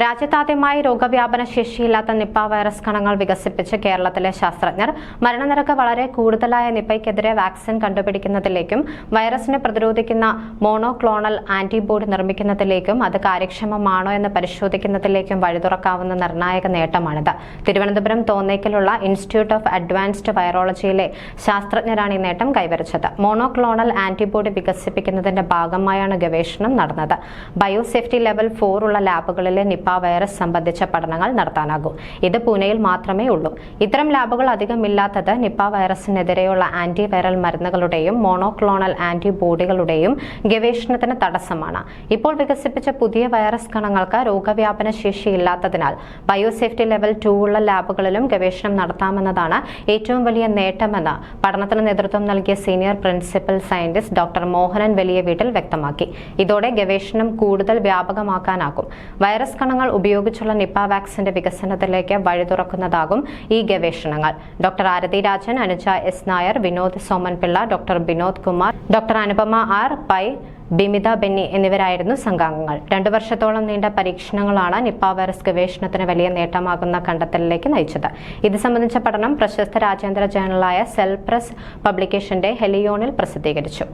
രാജ്യത്താദ്യമായി രോഗവ്യാപന ശേഷിയില്ലാത്ത Nipah virus കണങ്ങൾ വികസിപ്പിച്ച് കേരളത്തിലെ ശാസ്ത്രജ്ഞർ മരണനിരക്ക് വളരെ കൂടുതലായ നിപ്പയ്ക്കെതിരെ വാക്സിൻ കണ്ടുപിടിക്കുന്നതിലേക്കും വൈറസിനെ പ്രതിരോധിക്കുന്ന മോണോക്ലോണൽ ആന്റിബോഡി നിർമ്മിക്കുന്നതിലേക്കും അത് കാര്യക്ഷമമാണോ എന്ന് പരിശോധിക്കുന്നതിലേക്കും വഴിതുറക്കാവുന്ന നിർണായക നേട്ടമാണിത്. തിരുവനന്തപുരം തോന്നേക്കിലുള്ള ഇൻസ്റ്റിറ്റ്യൂട്ട് ഓഫ് അഡ്വാൻസ്ഡ് വൈറോളജിയിലെ ശാസ്ത്രജ്ഞരാണ് ഈ നേട്ടം കൈവരിച്ചത്. മോണോക്ലോണൽ ആന്റിബോഡി വികസിപ്പിക്കുന്നതിന്റെ ഭാഗമായാണ് ഗവേഷണം നടന്നത്. ബയോസേഫ്റ്റി ലെവൽ ഫോർ ഉള്ള ലാബുകളിലെ നിപ്പ വൈറസ് സംബന്ധിച്ച പഠനങ്ങൾ നടത്താനാകൂ. ഇത് പൂനെയിൽ മാത്രമേ ഉള്ളൂ. ഇത്തരം ലാബുകൾ അധികമില്ലാത്തത് നിപ്പ വൈറസിനെതിരെയുള്ള ആന്റി വൈറൽ മരുന്നുകളുടെയും മോണോക്ലോണൽ ആന്റിബോഡികളുടെയും ഗവേഷണത്തിന് തടസ്സമാണ്. ഇപ്പോൾ വികസിപ്പിച്ച പുതിയ വൈറസ് കണങ്ങൾക്ക് രോഗവ്യാപന ശേഷി ഇല്ലാത്തതിനാൽ ബയോസേഫ്റ്റി ലെവൽ ടു ഉള്ള ലാബുകളിലും ഗവേഷണം നടത്താമെന്നതാണ് ഏറ്റവും വലിയ നേട്ടമെന്ന് പഠനത്തിന് നേതൃത്വം നൽകിയ senior principal scientist doctor Mohanan Valiya Veettil വ്യക്തമാക്കി. ഇതോടെ ഗവേഷണം കൂടുതൽ വ്യാപകമാക്കാനാകും. വൈറസ് കണങ്ങൾ ഉപയോഗിച്ചുള്ള നിപ്പ വാക്സിന്റെ വികസനത്തിലേക്ക് വഴി തുറക്കുന്നതാകും ഈ ഗവേഷണങ്ങൾ. Doctor Aarathi Rajan Anuja S Nair Vinod Soman Pillai doctor Vinod Kumar doctor Anupama R Pai Bimitha Benny എന്നിവരായിരുന്നു സംഘാംഗങ്ങൾ. രണ്ടു വർഷത്തോളം നീണ്ട പരീക്ഷണങ്ങളാണ് നിപ്പ വൈറസ് ഗവേഷണത്തിന് വലിയ നേട്ടമാകുന്ന കണ്ടെത്തലിലേക്ക് നയിച്ചത്. ഇത് സംബന്ധിച്ച പഠനം പ്രശസ്ത രാജ്യാന്തര ജേണലായ സെൽ പ്രസ് പബ്ലിക്കേഷന്റെ ഹെലിയോണിൽ പ്രസിദ്ധീകരിച്ചു.